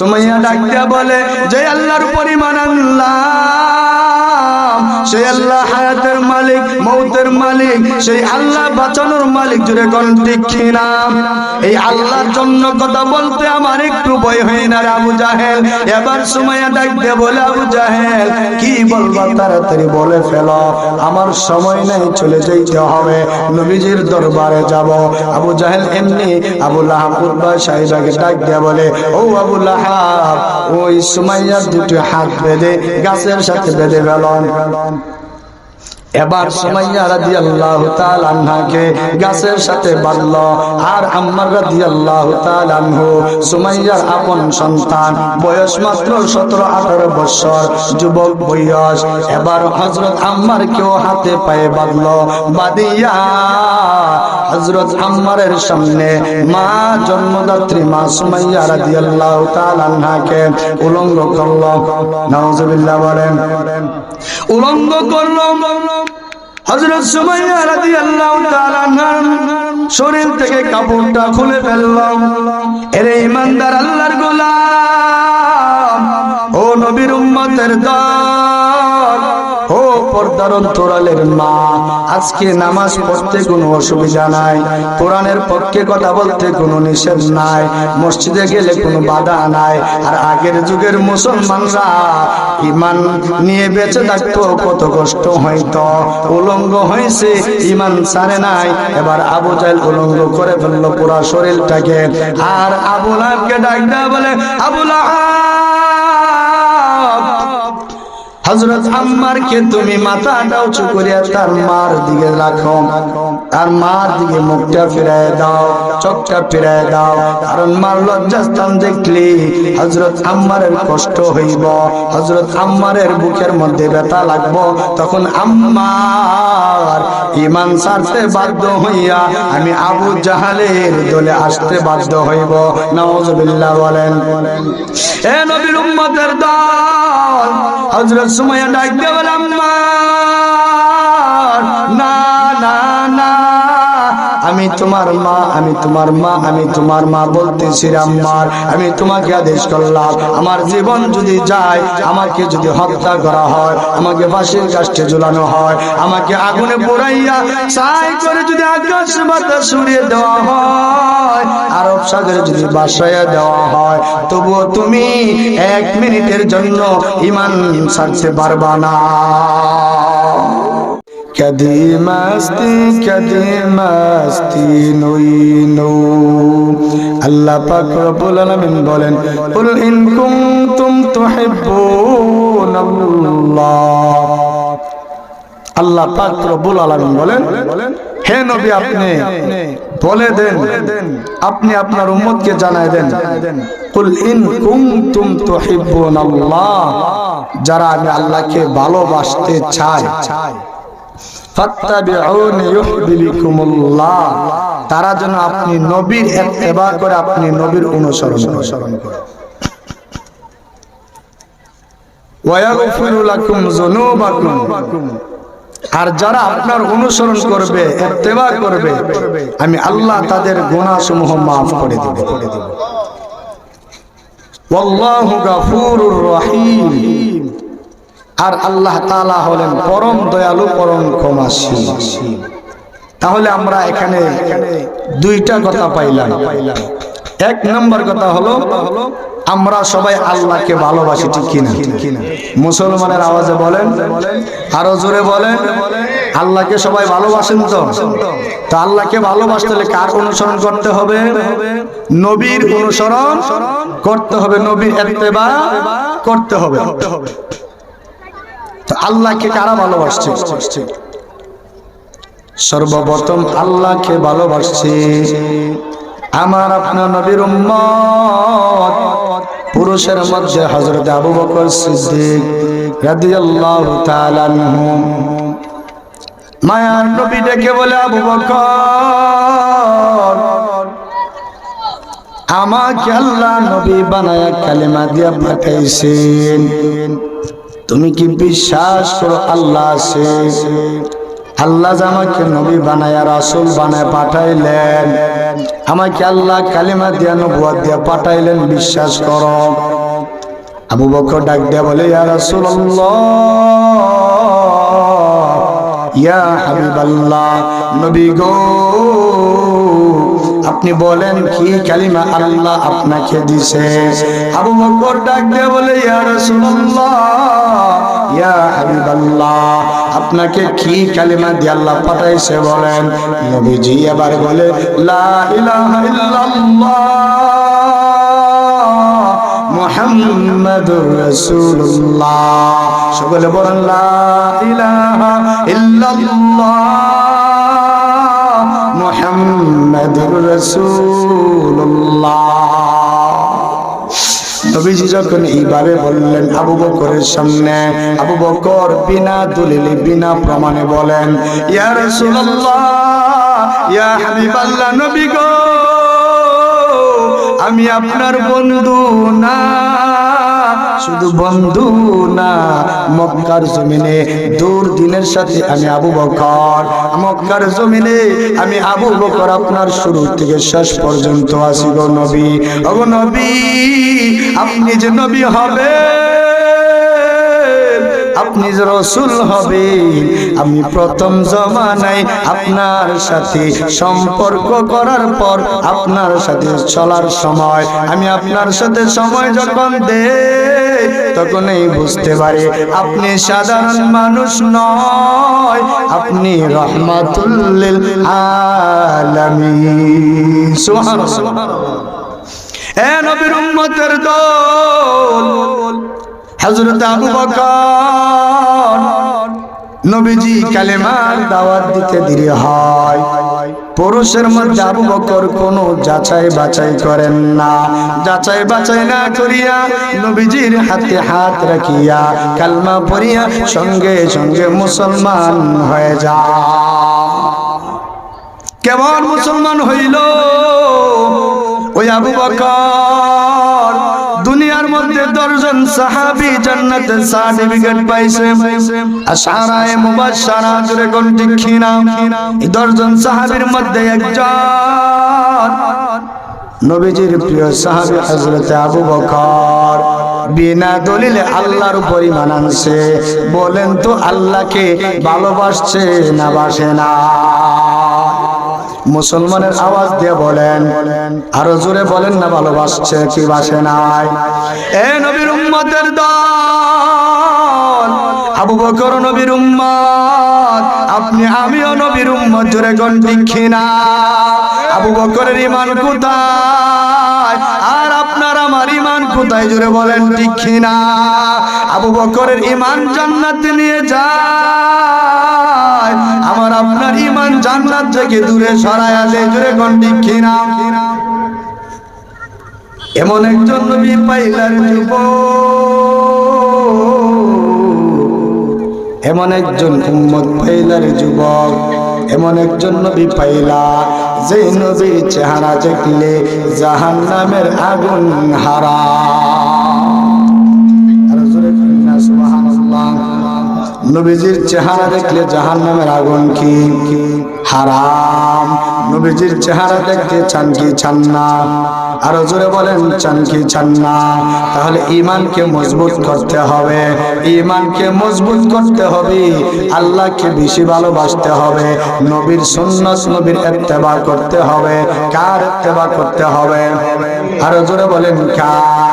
সুমাইয়া ডাক বলে যে আল্লাহর পরিমাণ আল্লাহ। সেই আল্লাহ হায়াতের মালিক, মৌতের মালিক, সেই আল্লাহ বাঁচানোর মালিক জুড়ে ঠিক কিনা? এই আল্লাহর জন্য কথা বলতে আমার একটু ভয় হয় না আবু জাহেল। এবার সময় ডাক দিয়ে বলে, আবু জাহেল, কি বলবা তাড়াতাড়ি বলে ফেল। আমার সময় নেই, চলে যাইতে হবে। নবীজির দরবারে যাব। আবু জাহেল এমনি আবু লাহাব উদ্বা সাহিবাকে ডাক দিয়ে বলে, ও আবু লাহাব, ওই সুমাইয়ার দুটি হাত বেঁধে গাছের সাথে বেঁধে ফেলন এবার সুমাইয়া রাদিয়াল্লাহু তাআলা আনহাকে গাছের সাথে বাঁধল। আর আম্মার আপন সন্তান, বয়স মাত্র 17 18 বছর, যুবক বয়স। এবার হযরত আম্মার কেউ হাতে পায়ে বাঁধল। বাদিয়া হযরত আম্মারের সামনে মা জন্মদাত্রী মা সুমাইয়া রাদিয়াল্লাহু তাআলা উলঙ্গ করল। নাউজুবিল্লাহ বলেন, উলঙ্গ করল। সুমাইয়া রাদিয়াল্লাহু শরীর থেকে কাপড়টা খুলে ফেলল। এরে ইমানদার আল্লাহর গোলাম, ও নবীর উম্মতের ও পর্দার অন্তরালের মা আজকে নামাজ পড়তে কোনো অসুবিধা নাই। কোরআনের পক্ষে কথা বলতে কোনো নিষেধ নাই। মসজিদে গেলে কোনো বাধা নাই। আর আগের যুগের মুসলমানরা ইমান নিয়ে বেঁচে থাকতো, কত কষ্ট হয়তো উলঙ্গ হয়েছে ইমান সারে নাই। এবার আবু জাইল উলঙ্গ করে ফেলল পুরা শরীরটাকে। আর আবকে ডাক দেয়া বলে আবুল হজরত আম্মারকে তুমি মাথাটা উঁচু করিয়া তার মার দিকে রাখো। তার মার দিকে মুখটা ফিরায় দাও, চোখটা ফিরায় দাও। কারণ মার লজ্জাস্থান দেখলি হজরত আম্মারের কষ্ট হইব। হজরত আম্মারের বুকের মধ্যে ব্যথা লাগবো। তখন আম্মার ইমান ছাড়তে বাধ্য হইয়া আমি আবু জাহালের দলে আসতে বাধ্য হইব। নওয়াজবিল্লাহ বলেন, এ নবীর উম্মতের দল হজরত সময় ডাক দিয়ে বলে আমি তোমার মা, আমি তোমার মা, আমি তোমার মা বলতেছি রে আম্মার, আমি তোমাকে আদেশ করলাম। আমার জীবন যদি যায়, আমাকে যদি হত্যা করা হয়, আমাকে ফাঁসির কাষ্টে ঝুলানো হয়, আমাকে আগুনে পোড়াইয়া ছাই করে যদি আকাশ বাতাস সরিয়ে দেওয়া হয়, আরব সাগরে যদি বাসায় দেওয়া হয়, তবুও তুমি এক মিনিটের জন্য ইমান ছাড়তে পারবা না। কদি মস্তি কদি মস্তি নই নৌ আল্লাহ পাক রব্বুল আলামিন বলেন কুল ইন কুনতুম তুহিব্বুন আল্লাহ পাক রব্বুল আলামিন বলেন হে নবী, আপনি বলে দেন, আপনি আপনার উম্মতকে জানায় দেন, কুল ইন কুনতুম তুহিব্বুন আল্লাহ যারা আমি আল্লাহকে ভালোবাসতে চাই তারা যেন আপনি নবীর করে আপনি নবীর অনুসরণ অনুসরণ করেন আর যারা আপনার অনুসরণ করবে ইত্তেবা করবে, আমি আল্লাহ তাদের গুনাহসমূহ maaf করে দেব। করে দেব আর আল্লাহ তাআলা হলেন পরম দয়ালু, পরম ক্ষমাশীল। তাহলে আমরা এখানে দুইটা কথা পাইলাম। এক নম্বর কথা হলো, আমরা সবাই আল্লাহকে ভালোবাসি, ঠিক কিনা? মুসলমানের আওয়াজে বলেন, আরও জোরে বলেন, আল্লাহকে সবাই ভালোবাসেন তো? তো আল্লাহকে ভালোবাসতে হলে কার অনুসরণ করতে হবে? নবীর অনুসরণ করতে হবে, নবীর এত্তেবা করতে হবে। আল্লাহকে কারা ভালোবাসছে? সর্বপ্রথম আল্লাহকে ভালোবাসছে আমার আপনার নবীর পুরুষের মধ্যে হযরত আবু বকর সিদ্দিক রাদিয়াল্লাহু তাআলা মায়ার নবী ডেকে বলে, আবু বকর, আমাকে আল্লাহ নবী বানায়া কালেমা দিয়া পাঠাইছেন। তুমি কি বিশ্বাস করো আল্লাহ আছে? আল্লাহ আমাকে নবী বানায় রাসূল বানায়, পাঠাইলেন। আমাকে আল্লাহ কালিমা দিয়া, নবুয়াত দিয়া পাঠাইলেন, বিশ্বাস করো। আবু বকর ডাক দিয়া বলে, ইয়া রাসূলুল্লাহ, ইয়া হাবিবাল্লাহ, নবী গো আপনি বলেন কি কালিমা আল্লাহ আপনাকে দিছে? আবু বকর ডাক দিয়ে বলে, ইয়া রাসূলুল্লাহ, ইয়া হাবিবাল্লাহ, আপনাকে কি কালিমা দিয়ে আল্লাহ পাঠাইছে বলেন? নবীজি এবার বলে, লা ইলাহা ইল্লাল্লাহ মুহাম্মাদুর রাসূলুল্লাহ। সকলে বলেন, লা ইলাহা ইল্লাল্লাহ। মুহাম্মাদুর রাসূলুল্লাহ। নবীজি যখন এইভাবে বললেন আবু বকরের সামনে, আবু বকর বিনা দলিলে, বিনা প্রমাণে বলেন, ইয়া রাসূলুল্লাহ, ইয়া হাবিবাল্লাহ নবী গো, আমি আপনার বন্ধু না। শুধু বন্ধু না, মক্কার জমিনে দূর দিনের সাথে আমি আবু বকর, মক্কার জমিনে আমি আবু বকর আপনার শুরু থেকে শেষ পর্যন্ত আসি গো নবী। ওগো নবী, আপনি যে নবী হবে আপনি যে রসুল হবে আমি প্রথম জমানায় আপনার সাথে সম্পর্ক করার পর আপনার সাথে চলার সময়, আমি আপনার সাথে সময় যখন দে তখনই বুঝতে পারি আপনি সাধারণ মানুষ নয়। আপনি রহমাতুল্লিল নবীর উম্মতের দল, হযরত আবু বকর নবীজি কালেমার দাওয়াত দিতে দেরি হয়। পুরুষের মধ্যে আবু বকর কোন যাচাই বাছাই করেন না। যাচাই বাছাই না করিয়া নবীজির হাতে হাত রাখিয়া কালমা পড়িয়া সঙ্গে সঙ্গে মুসলমান হয়ে যা। কেমন মুসলমান হইল? ওই আবু বকর মধ্যে দশজন সাহাবি জান্নাতে সার্টিফিকেট পাইছে। আশারায়ে মুবাশশারা জুড়ে কোন ঠিক কিনা এই দশজন সাহাবীর মধ্যে একজন নবীজির প্রিয় সাহাবী হযরত আবু বকর। বিনা দলিলে আল্লাহর উপর ঈমান আনছে। বলেন তো আল্লাহকে ভালোবাসছে না বাসে না? মুসলমানের আওয়াজ দিয়ে বলেন, আরও জোরে বলেন না, ভালোবাসছে কি বাসে নাই। এ নবীর উম্মতের দল, আবু বকর নবীর উম্মত, আপনি আমিও নবীর উম্মত, জোরে গন না। আবু বকরের ইমান কোথায়? আর আপনার আমার ইমান কোথায়? জোরে বলেন ঠিক না? আবু বকরের ইমান জান্নাতে নিয়ে যায়। আমার আপনার ইমান জান্নাত থেকে দূরে সরায় আলে জোরে কোন ঠিক এমন একজন নবী পাইলার যুব এমন একজন উম্মত পাইলার যুবক। এমন একজন নবী পাইলা। যে নবীর চেহারা দেখলে জাহান নামের আগুন হারা। নবীজির চেহারা দেখলে জাহান নামের আগুন কি? হারাম। নবীজির চেহারা দেখতে চান কি চান না আরও জোরে বলেন চান কি চান না তাহলে ইমানকে মজবুত করতে হবে। ইমানকে মজবুত করতে হবে। আল্লাহকে বেশি ভালোবাসতে হবে। নবীর সুন্নত নবীর ইত্তেবা করতে হবে। কার ইত্তেবা করতে হবে? আরও জোরে বলেন, কার?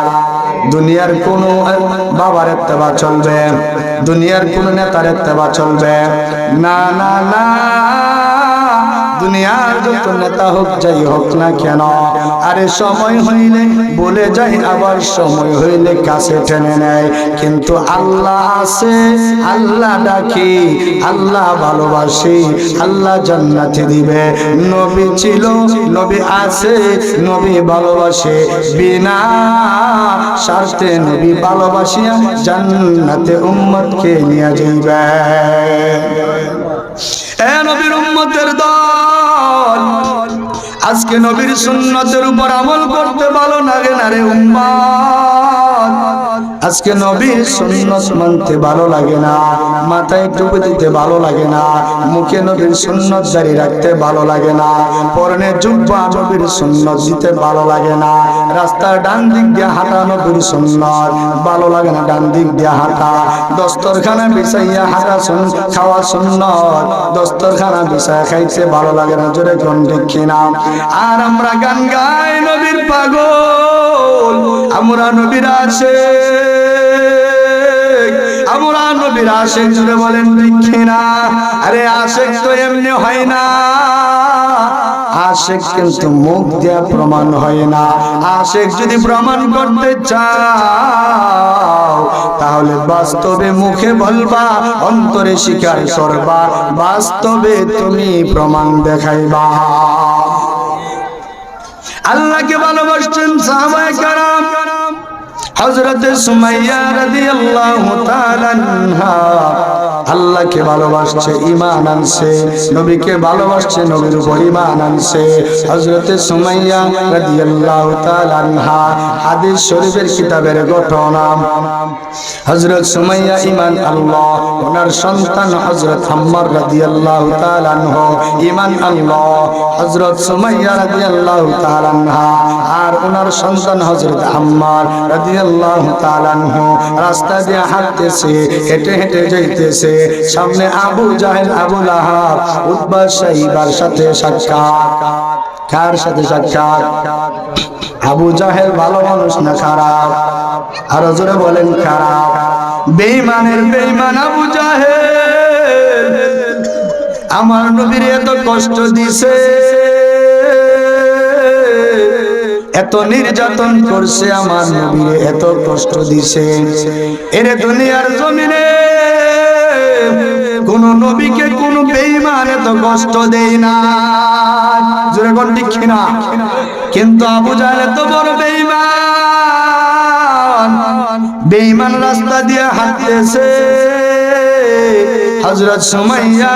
দুনিয়ার কোন বাবার এত্তেবা চলবে দুনিয়ার কোন নেতার এত্তেবা চলবে। না না না দুনিয়ার যত নেতা হোক, যাই হোক না কেন, আরে সময় হইলে বলে যাই, আবার সময় হইলে কাছে টেনে নেয়। কিন্তু আল্লাহ আছে, আল্লাহ ডাকি, আল্লাহ ভালোবাসি, আল্লাহ জান্নাতে দিবে। নবী ছিল, নবী আছে, নবী ভালোবাসে। বিনা স্বার্থে নবী ভালোবাসিয়া জান্নাতে উম্মতকে নিয়ে যাইবে। এ নবীর উম্মতের দল আজকে নবীর সুন্নতের উপর আমল করতে ভালো লাগে না রে উম্মত আজকে নবীর সুন্নত মানতে ভালো লাগে না, মাথায় টুপি দিতে ভালো লাগে না, মুখে নবীর সুন্নত জারি রাখতে ভালো লাগে না, পরনে জুব্বা নবীর সুন্নত দিতে ভালো লাগে না, রাস্তার ডান দিক দিয়ে হাঁটা নবীর সুন্নত, ভালো লাগে না ডান দিক দিয়ে হাঁটা, দস্তরখানা বিছাইয়া হাঁটা শুন খাওয়া সুন্নত, দস্তরখানা বিছাইয়া খাইতে ভালো লাগে না, জোরে কোন না আর আমরা গান গাই নবীর পাগল। আমরা নবীর আছে আমরা নবীর আশেক জুড়ে বলেন দেখি না আরে তো এমনি হয় না। আশেক কিন্তু মুখ দিয়া প্রমাণ হয় না। আশেক যদি প্রমাণ করতে চাও, তাহলে বাস্তবে মুখে বলবা, অন্তরে স্বীকার করবা। বাস্তবে তুমি প্রমাণ দেখাইবা। আল্লাহকে ভালোবাসছেন সাহাবায়ে কারাম। হযরত সুমাইয়া রাদিয়াল্লাহু তাআলা আনহা। আল্লাহকে ভালোবাসছে, ঈমান আনছে, নবীকে ভালোবাসছে, নবীর উপর ঈমান আনছে। হযরত সুমাইয়া রাদিয়াল্লাহু তাআলা আনহা, হাদিস শরীফের কিতাবের ঘটনা। হযরত সুমাইয়া ইমান আল্লাহ, ওনার সন্তান হযরত আম্মার রাদিয়াল্লাহু তাআলা আনহু, ঈমান আল্লাহ। হযরত সুমাইয়া তাআলা আনহা, আর ওনার সন্তান হযরত আম্মার রাদিয়াল্লাহু রাস্তা দিয়ে হাঁটতেছে, হেঁটে হেঁটে যাইতেছে। সামনে আবু জাহেল, আবু উতবা সাইবার সাথে সাক্ষাৎ। কার সাথে সাক্ষাৎ? আবু জাহেল ভালো মানুষ না খারাপ? আরও জোরে বলেন, খারাপ। বেঈমানের বেঈমান আবু জাহেল। আমার নবীর এত কষ্ট দিছে। এত নির্যাতন করছে আমার নবীর, এত কষ্ট দিছে। এরে দুনিয়ার জমিনে কোন নবীকে কোন বেঈমান এত কষ্ট দেই না। জোরে কোন ঠিক না কিন্তু আবু জাহেল এত বড় বেঈমান। বেঈমান রাস্তা দিয়ে হাঁটতেছে। হযরত সুমাইয়া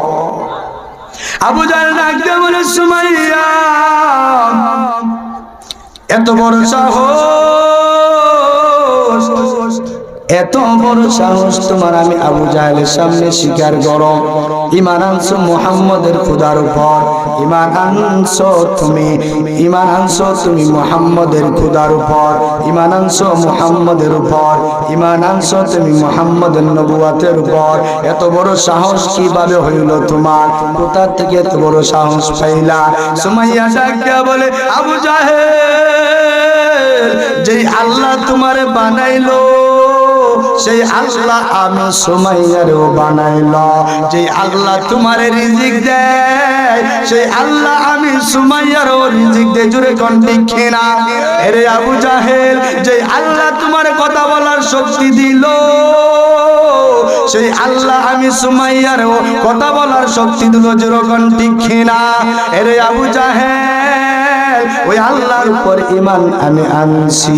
আবু জাল ডাকতে বলে সুমাইয়া এত বড় সাহস। এত বড় সাহস তোমার আমি আবু জাহেলের সামনে স্বীকার করো। ইমান আনছো মুহাম্মদের খুদার উপর। ইমান আনছো তুমি, ইমান আনছো তুমি মুহাম্মদের খুদার উপর। ইমান আনছো মুহাম্মদের উপর। ইমান আনছো তুমি মুহাম্মদের নবুয়াতের উপর। এত বড় সাহস কীভাবে হইল তোমার? কোথা থেকে এত বড় সাহস পাইলা? সুমাইয়া ডাক দিয়া বলে, আবু জাহেল, যেই আল্লাহ তোমারে বানাইলো সেই আল্লাহ আমি সুমাইয়ারও বানাইল। যে আল্লাহ তোমার রিজিক দেয়, সেই আল্লাহ আমি সুমাইয়ারও রিজিক দেয়। জুড়ে কোন ঠিক না এরে আবু জাহেল যে আল্লাহ তোমার কথা বলার শক্তি দিল, সেই আল্লাহ আমি সুমাইয়ারও কথা বলার শক্তি দিল। যেরকম ঠিক না এরে আবু জাহেল ওই আল্লাহর উপর ইমান আমি আনছি।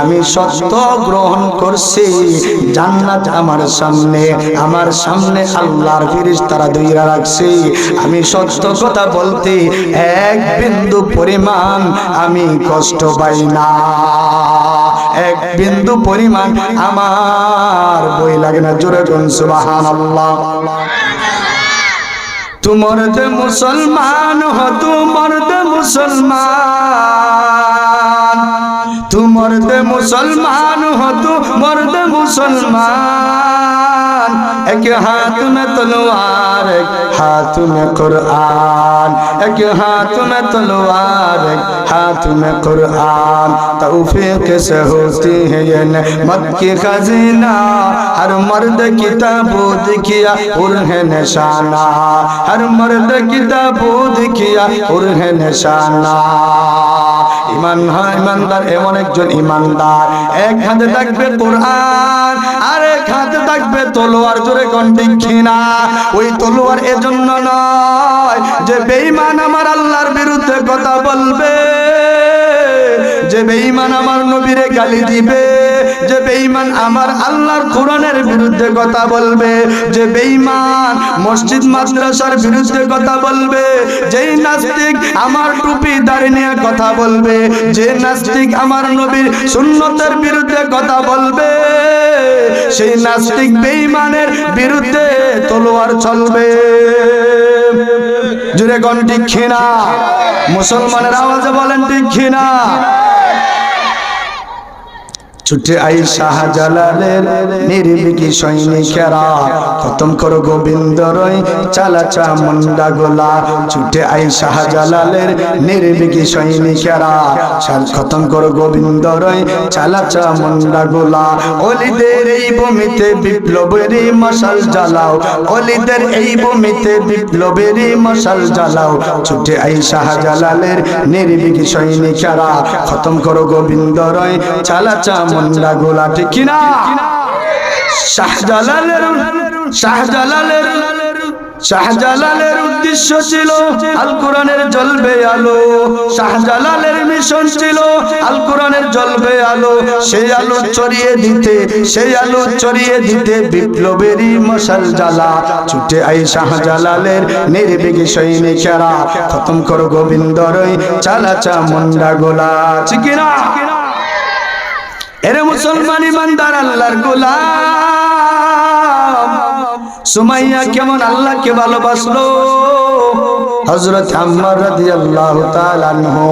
আমি সত্য গ্রহণ করছি, জান্নাত আমার সামনে আমার সামনে আল্লাহর ফিরিস তারা দুইরা রাখছি। আমি সত্য কথা বলতে এক বিন্দু পরিমাণ আমি কষ্ট পাই না। এক বিন্দু পরিমাণ আমার বই লাগে না। জোরে সুবাহান আল্লাহ তোমার মুসলমান হ তোমার দে মুসলমান। তোমার দে মুসলমান হতো মর্দ মুসলমান। ایک ہاتھ میں تلوار ہاتھ میں قرآن ایک ہاتھ میں تلوار ہاتھ میں قرآن توفیق سے ہوتی ہے یہ نعمت کی خزینہ ہر مرد کتابود کیا ارہ نشانہ ہر مرد کتابود کیا ارہ نشانہ ইমান ইমানদার, এমন একজন ইমানদার। এক হাতে থাকবে কোরআন আর এক হাতে থাকবে তলোয়ার, জোরে কন্টিক ঘৃণা ওই তলোয়ার এজন্য নয় যে বেঈমান আমার আল্লাহর বিরুদ্ধে কথা বলবে, যে বেঈমান আমার নবীরে গালি দিবে। যে বেঈমান আমার আল্লাহর কোরআনের বিরুদ্ধে কথা বলবে, যে বেঈমান মসজিদ মাদ্রাসার বিরুদ্ধে কথা বলবে, যেই নাস্তিক আমার টুপি দাঁড়িয়ে নিয়ে কথা বলবে, যে নাস্তিক আমার নবীর সুন্নতের বিরুদ্ধে কথা বলবে, সেই নাস্তিক বেঈমানের বিরুদ্ধে তলোয়ার চলবে। জুড়ে কোন ঠিক মুসলমানের আওয়াজে বলেন ঠিক খিনা ছুটে আই শাহজালালের নির্বিকি সৈনিকেরা খতম করো গোবিন্দ রয়, চালা চামুন্ডা গোলা। ছুটে আই শাহজালালের নির্বিকি সৈনিকেরা খতম করো গোবিন্দ রয়, চালা চামুন্ডা গোলা। অলিদের এই ভূমিতে বিপ্লবেরই মশাল জ্বালাও। অলিদের এই ভূমিতে বিপ্লবেরই মশাল জ্বালাও। ছুটে আই শাহজালালের নির্বিকি সৈনিকেরা খতম করো গোবিন্দ রয়, চালা চামুন্ডা গোলা, ঠিক কিনা? শাহজালালের শাহজালালের শাহজালালের উদ্দেশ্য ছিল আল কোরআনের জ্বলবে আলো। শাহজালালের মিশন ছিল আল কোরআনের জ্বলবে আলো। সেই আলো ছড়িয়ে দিতে, সেই আলো ছড়িয়ে দিতে বিপ্লবেরই মশাল জ্বালা। ছুটে আই শাহজালালের নির্বিঘি সৈনিকেরা, খতম করো গোবিন্দ রই চালা চামুন্ডা গোলা চিকিনা এরে মুসলমান ইমানদার আল্লাহর গোলাম। সুমাইয়া কেমন আল্লাহকে ভালোবাসলো? হযরত আম্মার রাদিয়াল্লাহু তাআলা আনহু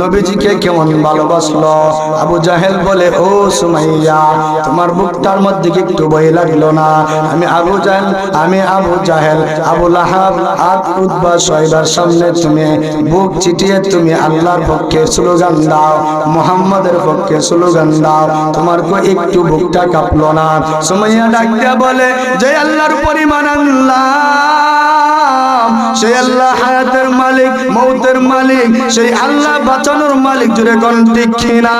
নবীজিকে কেমন ভালোবাসলো? আবু জাহেল বলে, ও সুমাইয়া, তোমার বুকটার মধ্যে কি একটু ভয় লাগল না? আমি আবু জাহেল, আমি আবু জাহেল, আবু লাহাব, আদ উতবা শয়বার সামনে তুমি বুক চিটিয়ে তুমি আল্লাহর পক্ষে স্লোগান দাও, মুহাম্মাদের পক্ষে স্লোগান দাও। তোমার কো একটু বুকটা কাঁপলো না। সুমাইয়া ডাকিয়া বলে যে আল্লাহর পরিমাণ আল্লাহ। সেই আল্লাহ হায়াতের মালিক, মৌতের মালিক, সেই আল্লাহ বাঁচানোর মালিক জুড়ে কোন ঠিক না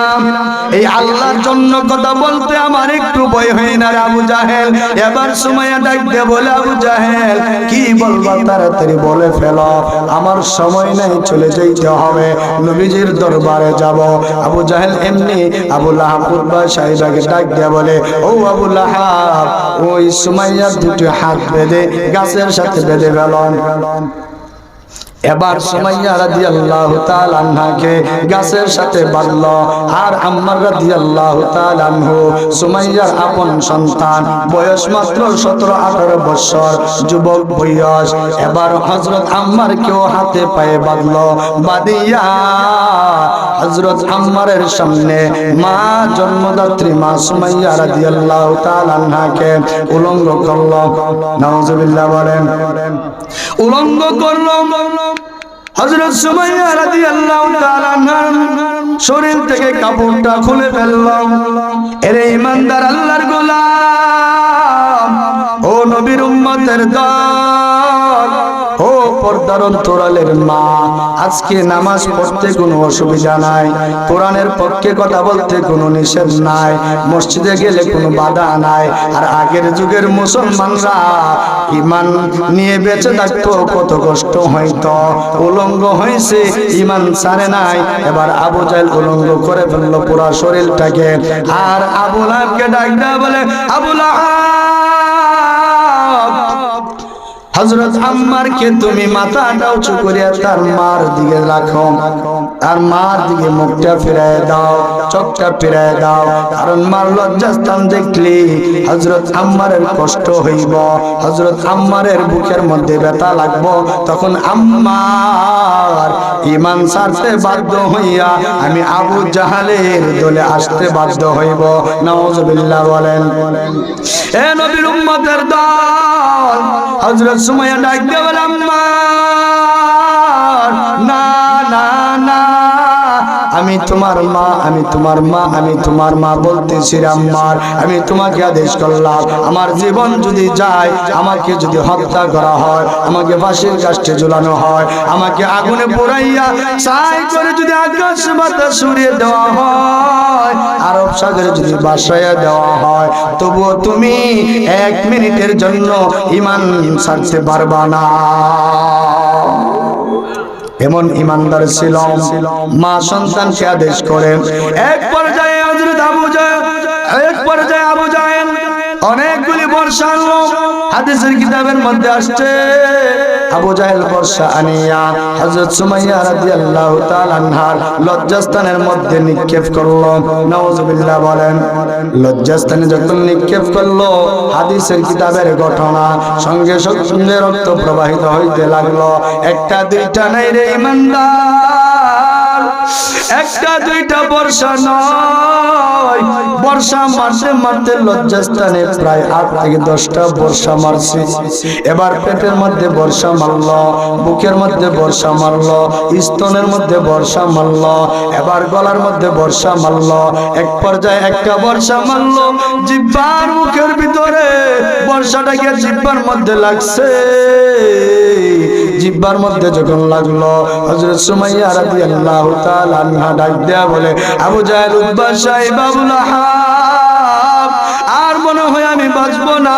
এই আল্লাহর জন্য কথা বলতে আমার একটু ভয় হয় না আবু জাহেল। এবার সময় ডাক দে বলে, আবু জাহেল, কি বলবা তাড়াতাড়ি বলে ফেল। আমার সময় নাই, চলে যাইতে হবে। নবীজির দরবারে যাব। আবু জাহেল এমনি আবু লাহাব উদ্বা সাহেবাকে ডাক দিয়ে বলে, ও আবু লাহাব, ওই সুমাইয়ার দুটো হাত বেঁধে, গাছের সাথে বেঁধে ফেলন এবার সুমাইয়া রাদিয়াল্লাহু তাআলা আনহাকে গাছের সাথে বাঁধল। আর আম্মার রাদিয়াল্লাহু তাআলা আনহু, সুমাইয়ার আপন সন্তান, বয়স মাত্র 17 18 বছর, যুবক বয়স। এবার হযরত আম্মার কেউ হাতে পায়ে বাঁধল। বাদিয়া হযরত আম্মারের সামনে মা জন্মদাত্রী মা সুমাইয়া রাদিয়াল্লাহু তাআলা আনহাকে উলঙ্গ করল। নাউজুবিল্লাহ বলেন, উলঙ্গ করল। হযরত সুমাইয়া রাদিয়াল্লাহু তাআলা শরীর থেকে কাপড়টা খুলে ফেললাম। এরে ইমানদার আল্লাহর গোলাম, ও নবীর উম্মতের ও পর্দার অন্তরালের মা। আজকে নামাজ পড়তে কোনো অসুবিধা নাই। কোরআনের পক্ষে কথা বলতে কোনো নিষেধ নাই। মসজিদে গেলে কোনো বাধা নাই। আর আগের যুগের মুসলমানরা ইমান নিয়ে বেঁচে থাকতো, কত কষ্ট হইতো। উলঙ্গ হয়েছে ইমান সারে নাই। এবার আবু জাহেল উলঙ্গ করে ফেলল পুরা শরীরটাকে। আর আবু লাহাবকে ডাক দেয়া বলে, আবু হজরত আম্মারকে তুমি মাথাটা উঁচু করিয়া তার মার দিকে রাখো। তার মার দিকে মুখটা ফিরায় দাও, চোখটা ফিরায় দাও। কারণ মার লজ্জাস্থান দেখলি হজরত আম্মারের কষ্ট হইব। হজরত আম্মারের বুকের মধ্যে ব্যথা লাগবো। তখন আম্মার ইমান সারতে বাধ্য হইয়া আমি আবু জাহালের দলে আসতে বাধ্য হইব। নওয়াজবিল্লাহ বলেন, এ নবীর উম্মতের দল হজরত সুমাইয়া ডাক দিয়ে বলে আমি তোমার মা আমি তোমার মা আমি তোমার মা বলতেছি আম্মার আমি তোমাকে আদেশ করলাম। আমার জীবন যদি যায় আমাকে যদি হত্যা করা হয় আমাকে ফাঁসির কাষ্টে ঝুলানো হয় আমাকে আগুনে পোড়াইয়া ছাই করে যদি আকাশ বাতাস সরিয়ে দেওয়া হয় আরব সাগরে যদি বাসায় দেওয়া হয় তবুও তুমি এক মিনিটের জন্য ইমান ছাড়তে পারবা না। এমন ইমানদার ছিল। মা সন্তানকে আদেশ করে এক পর্যায়ে হযরত আবু জাহেল এক পর্যায়ে আবু জাহেল। অনেকগুলি বর্ষা হাদিসের কিতাবের মধ্যে আসছে। আবু জাহেল বর্ষা আনিয়া হযরত সুমাইয়া রাদিয়াল্লাহু তাআলা আনহার লজ্জাস্থানের মধ্যে নিক্ষেপ করল। নাউজুবিল্লাহ বলেন, লজ্জাস্থানে যখন নিক্ষেপ করল, হাদিসের কিতাবের ঘটনা সঙ্গে সঙ্গে রক্ত প্রবাহিত হইতে লাগল। একটা, দুইটা, নাই রে ইমানদার। একটা, দুইটা বর্ষা নয়। বর্ষা মারতে মারতে লজ্জাস্থানে প্রায় আট থেকে দশটা বর্ষা মারছে। এবার পেটের মধ্যে বর্ষা মারল, বুকের মধ্যে বর্ষা মারল, স্তনের মধ্যে বর্ষা মারল, এবার গলার মধ্যে বর্ষা মারল। এক পর্যায়ে একটা বর্ষা মারল, জিব্বার মুখের ভিতরে বর্ষাটা গিয়ে জিব্বার মধ্যে লাগছে। জিব্বার মধ্যে যখন লাগল, হযরত সুমাইয়া রাদিয়াল্লাহু তাআলা আনহা ডাক দেয়া বলে, আবু জাহেল উদ্বা সাহেব আবুল আর মনে হয় আমি বাঁচবো না।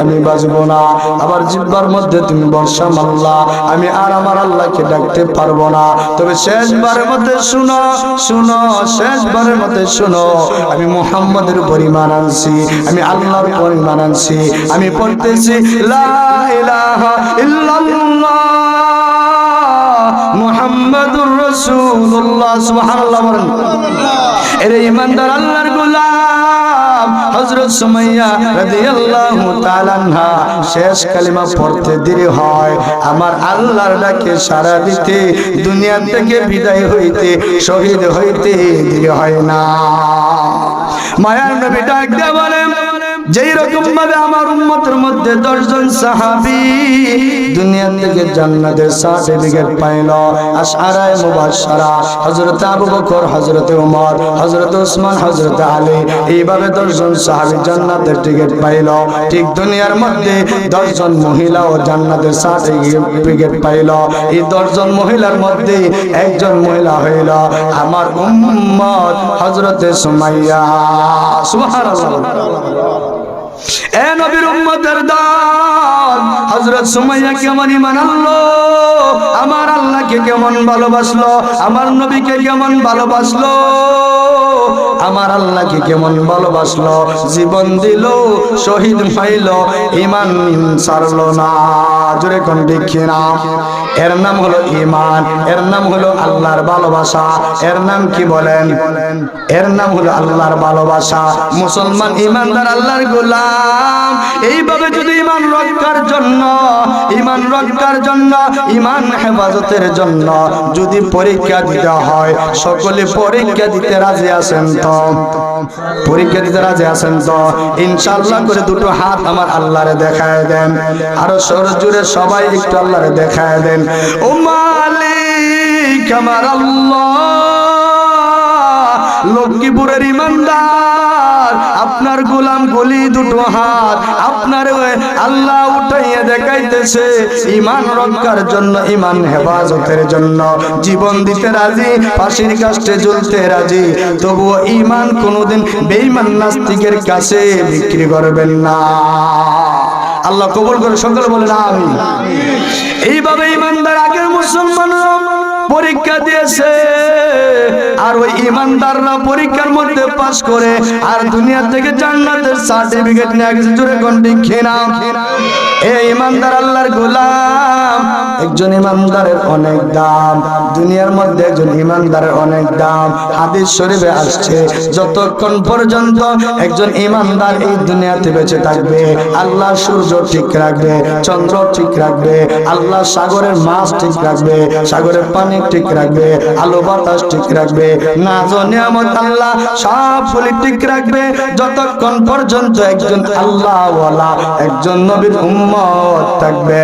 আমি বাঁচবো না। আবার জিব্বার মধ্যে তুমি বর্ষা মারলা আমি আর আমার আল্লাহকে ডাকতে পারব না। তবে শেষবারের মধ্যে শুনো শুনো, শেষবারের মধ্যে শুনো। আমি মুহাম্মাদের পরিমাণ আনছি, আমি আল্লাহর পরিমাণ আনছি। আমি পড়তেছি, লা ইলাহা ইল্লাল্লাহ মুহাম্মাদুর রাসূলুল্লাহ। সুবহানাল্লাহ বলেন। এরে ইমানদার আল্লাহর গোলাম। হযরত সুমাইয়া রাদিয়াল্লাহু তাআলা শেষ কালিমা পড়তে দেরি হয়। আমার আল্লাহর ডাকে সাড়া দিতে দুনিয়া থেকে বিদায় হইতে, শহীদ হইতে দেরি হয় না। মায়ার নবী ডাক দেয়া বলেন যেই রকম ভাবে আমার উম্মতের মধ্যে দশজন সাহাবি দুনিয়া থেকে জান্নাতের সার্টিফিকেট পাইল। আশারায় মুবাশশারা হযরত আবু বকর হযরত ওমর হযরত ওসমান হযরত আলী এইভাবে দশজন সাহাবী জান্নাতের টিকিট পাইল। ঠিক দুনিয়ার মধ্যে দশজন মহিলা ও জান্নাতের সার্টিফিকেট পাইল। এই দশজন মহিলার মধ্যে একজন মহিলা হইল আমার উম্মত হযরতে সুমাইয়া। সুবহানাল্লাহ। এ আমার আল্লাহকে কেমন ভালোবাসলো? আমার নবীকে কেমন ভালোবাসলো? আমার আল্লাহকে কেমন ভালোবাসলো? জীবন দিল, শহীদ পাইল ইমান ছাড়লো না। জোরে কোন দেখি না এর নাম হলো ইমান এর নাম হলো আল্লাহর ভালোবাসা। এর নাম কি বলেন? এর নাম হলো আল্লাহর ভালোবাসা। মুসলমান ইমানদার আল্লাহর গোলাম। এইভাবে যদি ইমান রক্ষার জন্য ইমান রক্ষার জন্য ইমান হেফাজতের জন্য যদি পরীক্ষা দিতে হয়, সকলে পরীক্ষা দিতে রাজি আছেন তো? পরীক্ষা দিতে রাজি আছেন তো? ইনশাআল্লাহ করে দুটো হাত আমার আল্লাহরে দেখায় দেন। আরও সর জুড়ে সবাই একটু আল্লাহরে দেখায় দেন। ও মালিক আমার আল্লাহ। লক্ষ্মীপুরের ইমানদার। আপনার গোলাম গলি দুটো হাত। আপনার আল্লাহ উঠাইয়া দেখাইতেছে। ইমান রক্ষার জন্য, ইমান হেফাজতের জন্য। জীবন দিতে রাজি, ফাঁসির কাষ্টে জ্বলতে রাজি। তবুও ইমান কোনোদিন বেইমান নাস্তিকের কাছে বিক্রি করবেন না। আল্লাহ কবুল করে সকলে বলে না আমি এইভাবে ইমানদার আগের মুসলমান পরীক্ষা দিয়েছে। আর ওই ইমানদাররা পরীক্ষার মধ্যে পাস করে আর দুনিয়া থেকে জান্নাতের সার্টিফিকেট নিয়ে গেছে জোরে কোন ঠিক না এই ইমানদার আল্লাহর গোলাম, একজন ইমানদারের অনেক দাম, দুনিয়ার মধ্যে একজন ইমানদারের অনেক দাম, হাদিস শরীফে আসছে, যতক্ষণ পর্যন্ত একজন ইমানদার এই দুনিয়াতে বেঁচে থাকবে আল্লাহ সূর্য ঠিক রাখবে, চন্দ্র ঠিক রাখবে আল্লাহ সাগরের মাছ ঠিক রাখবে, সাগরের পানি ঠিক রাখবে, আলো বাতাস ঠিক রাখবে। নাজ নিয়ামত আল্লাহ সবগুলি ঠিক রাখবে। যতক্ষণ পর্যন্ত একজন আল্লাহওয়ালা, একজন নবীর উম্মত থাকবে।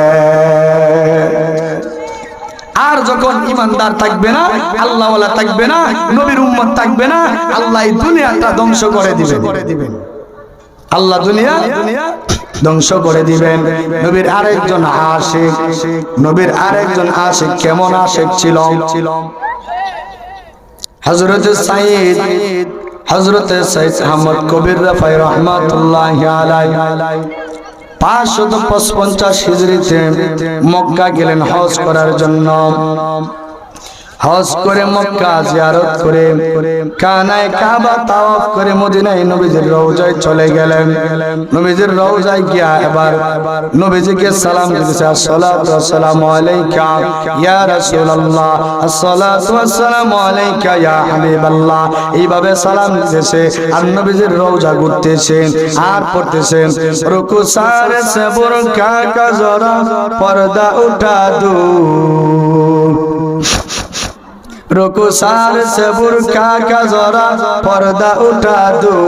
আর যখন ইমানদার থাকবে না, আল্লাহওয়ালা থাকবে না, নবীর উম্মত থাকবে না, আল্লাহ দুনিয়াটা ধ্বংস করে দিবেন আল্লাহ দুনিয়া ধ্বংস করে দিবেন। নবীর আরেকজন আশেক, নবীর আরেকজন আশেক কেমন আশেক ছিল? হজরত সাইদ হজরত সাইদ আহমদ কবির রাফাই রহমাতুল্লাহ পাঁচশত পঞ্চাশ হিজড়িতে মক্কা গেলেন হজ করার জন্য। হজ করে মক্কা জিয়ারত করে কানায় কাবা তাওয়াফ করে মদিনায় নবীজির রওজায় চলে গেলেন। নবীজির রওজায় গিয়া এবার নবীজিকে সালাম দিতেছে, আসসালাতু ওয়াসসালামু আলাইকা ইয়া রাসূলুল্লাহ, আসসালাতু ওয়াসসালামু আলাইকা ইয়া হাবিবাল্লাহ। এইভাবে সালাম দিতেছে আর নবীজির রওজা ঘুরতেছে আর পড়তেছে। রুকু সারে সবর কা জরা পর্দা উঠা দু রুকুসার সে বুরখা কা জরা পর্দা উঠা দো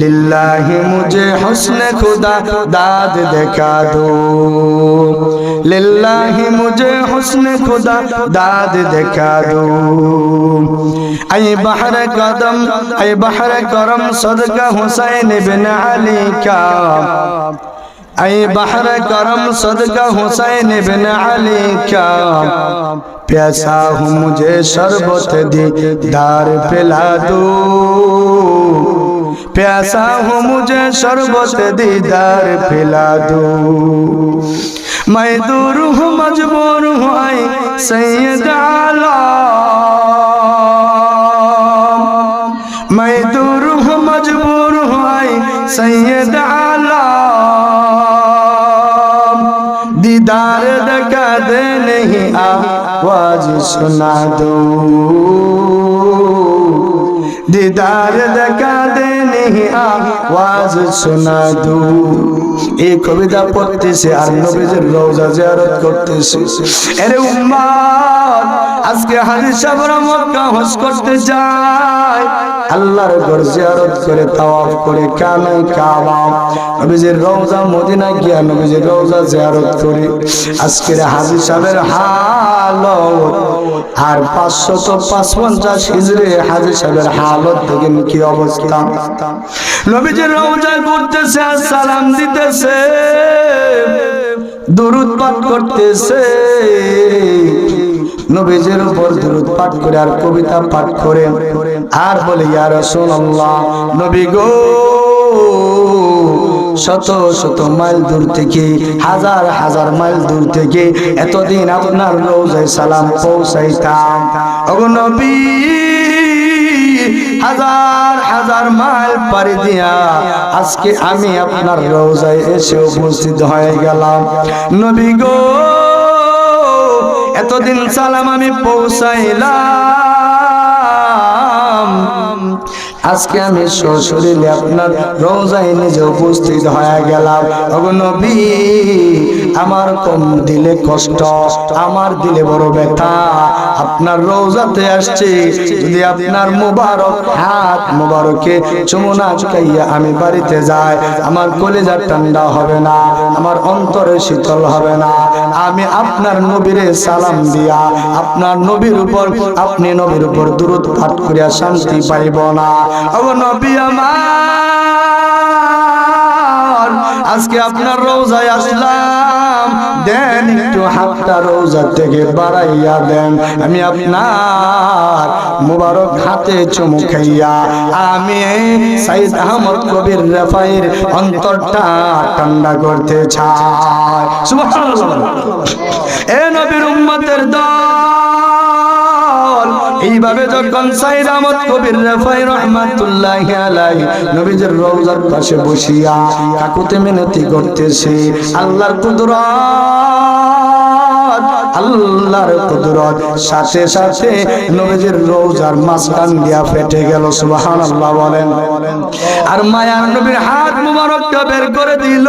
লিল্লাহি মুঝে হুসন খুদা দাদ দেখা দো লিল্লাহি মুঝে হুসন খুদা দাদ দেখা দো আই বাহর কদম, আই বাহর করম সদকা হুসাইন বিন আলী কা। ऐ बहर करम सदका हुसैन बिन अली का प्यासा हूँ मुझे शरबत दी, दार पिला दो। प्यासा हूँ मुझे शरबत दीदार पिला दो। मैं दूर हूँ, मजबूर हूँ आई सैयद आलम। मैं दूर हूँ, मजबूर हूँ आई सैयद आलम। दीदार दगा दे नहीं आवाज सुना दो दीदार दगा दे नहीं आवाज सुना दो এই কবিতা পড়তেছে আর নবীজির রওজা জিয়ারত করতেছে আরে উম্মত আজকে হাজির সাহেবরা মক্কা হজ করতে যায় আল্লাহর ঘর জিয়ারত করে তাওয়াফ করে কানে কাবা। নবীজির রওজা মদিনা গিয়া নবীজির রওজা জিয়ারত করে। আজকের হাজির সাহেবের হালত। আর পাঁচশত পাঁচ পঞ্চাশ হিজড়ে হাজির সাহেবের হালত দেখেন কি অবস্থা। নবীজির রওজা করতেছে আর সালাম দিতেছে, দুরুদ পাঠ করতেছে। নবীজের উপর দুরুদ পাঠ করে আর কবিতা পাঠ করে। আর বলে, ইয়া রাসূলুল্লাহ, নবী গো, শত শত মাইল দূর থেকে, হাজার হাজার মাইল দূর থেকে এতদিন আপনার রোজায় সালাম পৌঁছাইতাম। ওগো নবী, হাজার হাজার মাইল পাড়ি দিয়া আজকে আমি আপনার রোজায় এসে উপস্থিত হয়ে গেলাম। নবী গো এতদিন সালাম আমি পৌঁছাইলাম। আজকে আমি সশরীরে আপনার রোজায় নিজে উপস্থিত হয়ে গেলাম। নবী, আমার কম দিলে কষ্ট? আমার দিলে বড় ব্যথা। আপনার রোজাতে আসছে। যদি আপনার মুবারক, হাত মুবারকে চুমুনা চুকাইয়া আমি বাড়িতে যাই, আমার কলেজা ঠান্ডা হবে না, আমার অন্তরে শীতল হবে না। আমি আপনার নবীরে সালাম দিয়া, আপনার নবীর উপর, আপনি নবীর উপর দূরত পাঠ করিয়া শান্তি পাইব না। ও নবী আমার, আজকে আপনার রোজায় আসলাম। দেন একটু হাতটা রোজা থেকে বাড়াইয়া দেন। আমি আপনার মুবারক হাতে চুমু খাইয়া, আমি সাইদ আহমদ কবির রেফাইর অন্তরটা ঠান্ডা করতে চাই। এ নবীর উম্মতের দল এইভাবে যখন সাইদ আহমদ কবির রেফাই রহমাতুল্লাহ আলাই নবীজের রওজার পাশে বসিয়া কাকুতে মিনতি করতেছে আল্লাহর কুদরত আল্লাহর কুদরত। সাথে সাথে নবীজির রওজার মাঝখান দিয়া ফেটে গেল সুবহানাল্লাহ বলেন। আর মায়ার নবীর হাত মুবারকটা বের করে দিল।